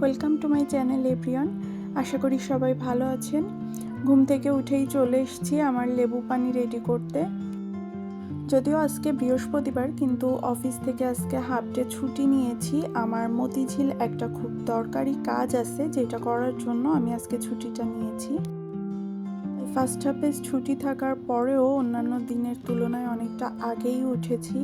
Welcome to my channel everyone আশা করি সবাই ভালো আছেন। ঘুম থেকে উঠেই চলে এসেছি আমার লেবু পানি রেডি করতে। যদিও আজকে বৃহস্পতিবার, কিন্তু অফিস থেকে আজকে হাফ ডে ছুটি নিয়েছি। আমার মতিঝিল একটা খুব দরকারি কাজ আছে, যেটা করার জন্য আমি আজকে ছুটিটা নিয়েছি। ফার্স্ট হাফে ছুটি থাকার পরেও অন্যান্য দিনের তুলনায় অনেকটা আগেই উঠেছি।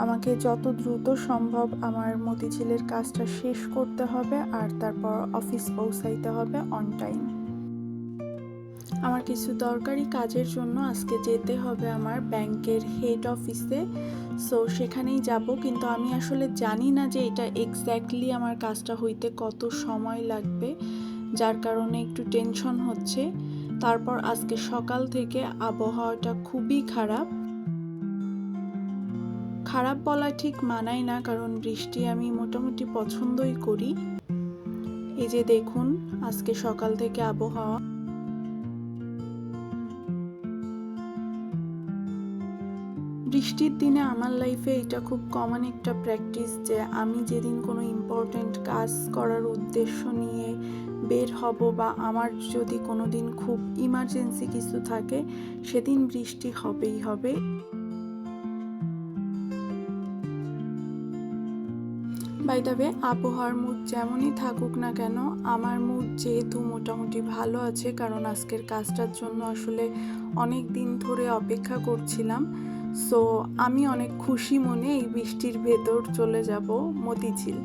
আমাকে যত দ্রুত সম্ভব আমার মতিঝিলের কাজটা শেষ করতে হবে আর তারপর অফিস পৌঁছাইতে হবে অন টাইম আমার কিছু দরকারি কাজের জন্য আজকে যেতে হবে আমার ব্যাংকের হেড অফিসে সো সেখানেই যাব, কিন্তু আমি আসলে জানি না যে এটা এক্স্যাক্টলি আমার কাজটা হইতে কত সময় লাগবে, যার কারণে একটু টেনশন হচ্ছে। তারপর আজকে সকাল থেকে আবহাওয়াটা খুবই খারাপ। খারাপ বলা ঠিক মানায় না, কারণ বৃষ্টি আমি মোটামুটি পছন্দই করি। এই যে দেখুন, আজকে সকাল থেকে আবহাওয়া। বৃষ্টির দিনে আমার লাইফে এটা খুব কমন একটা প্র্যাকটিস যে আমি যেদিন কোনো ইম্পর্ট্যান্ট কাজ করার উদ্দেশ্য নিয়ে বের হব বা আমার যদি কোনো দিন খুব ইমার্জেন্সি কিছু থাকে, সেদিন বৃষ্টি হবেই হবে। বাই দ্য ওয়ে আবহাওয়ার মুড যেমনই থাকুক না কেন, আমার মুড যেহেতু মোটামুটি ভালো আছে, কারণ আজকের কাজটার জন্য আসলে অনেক দিন ধরে অপেক্ষা করছিলাম। সো আমি অনেক খুশি মনে এই বৃষ্টির ভেতর চলে যাব মতিঝিল।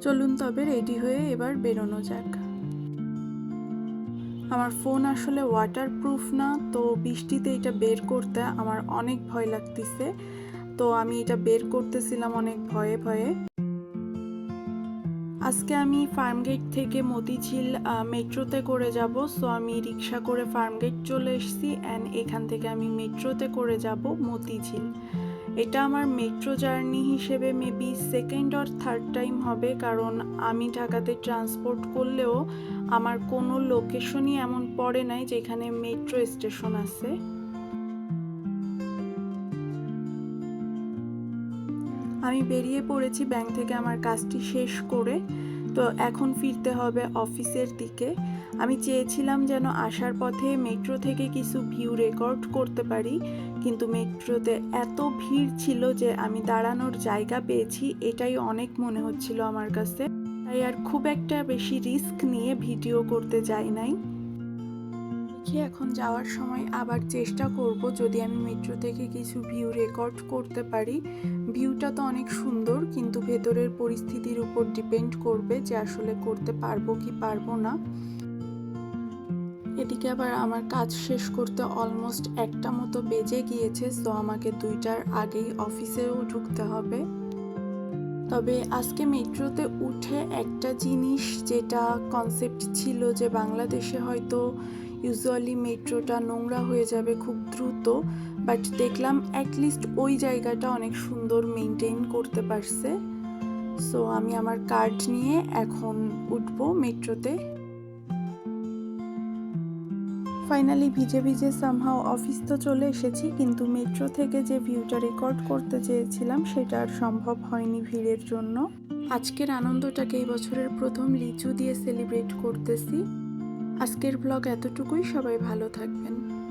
চলুন তবে রেডি হয়ে এবার বেরোনো যাক। আমার ফোন আসলে ওয়াটারপ্রুফ না, তো বৃষ্টিতে এটা বের করতে আমার অনেক ভয় লাগতেছে। তো আমি এটা বের করতেছিলাম অনেক ভয়ে ভয়ে। আজকে আমি ফার্মগেট থেকে মতিঝিল মেট্রোতে করে যাব। সো আমি রিক্সা করে ফার্মগেট চলে এসেছি অ্যান্ড এখান থেকে আমি মেট্রোতে করে যাব মতিঝিল। এটা আমার মেট্রো জার্নি হিসেবে maybe second or third time হবে কারণ আমি ঢাকাতে ট্রান্সপোর্ট করলেও আমার কোনো লোকেশনই এমন পড়ে নাই যেখানে মেট্রো স্টেশন আছে। আমি বেরিয়ে পড়েছি ব্যাংক থেকে আমার কাজটি শেষ করে। তো এখন ফিরতে হবে অফিসের দিকে। আমি চেয়েছিলাম যেন আসার পথে মেট্রো থেকে কিছু ভিউ রেকর্ড করতে পারি, কিন্তু মেট্রোতে এত ভিড় ছিল যে আমি দাঁড়ানোর জায়গা পেয়েছি, এটাই অনেক মনে হচ্ছিল আমার কাছে। তাই আর খুব একটা বেশি রিস্ক নিয়ে ভিডিও করতে যাই নাই। দেখি এখন যাওয়ার সময়, আবার চেষ্টা করব যদি আমি মেট্রো থেকে কিছু ভিউ রেকর্ড করতে পারি। ভিউটা তো অনেক সুন্দর, কিন্তু ভেতরের পরিস্থিতির উপর ডিপেন্ড করবে যে আসলে করতে পারব কি পারব না। এদিকে আবার আমার কাজ শেষ করতে অলমোস্ট একটা মতো বেজে গিয়েছে সো আমাকে দুইটার আগেই অফিসেও ঢুকতে হবে। তবে আজকে মেট্রোতে উঠে একটা জিনিস যেটা কনসেপ্ট ছিল যে বাংলাদেশে হয়তো ইউজুয়ালি মেট্রোটা নোংরা হয়ে যাবে খুব দ্রুত বাট দেখলাম অ্যাটলিস্ট ওই জায়গাটা অনেক সুন্দর মেনটেন করতে পারছে। সো আমি আমার কার্ড নিয়ে এখন উঠবো মেট্রোতে ফাইনালি ভিজে ভিজে সামহাও অফিস তো চলে এসেছি, কিন্তু মেট্রো থেকে যে ভিউটা রেকর্ড করতে চেয়েছিলাম, সেটা আর সম্ভব হয়নি ভিড়ের জন্য। আজকের আনন্দটাকে এই বছরের প্রথম লিচু দিয়ে সেলিব্রেট করতেছি। আজকের ব্লগ এতটুকুই সবাই ভালো থাকবেন।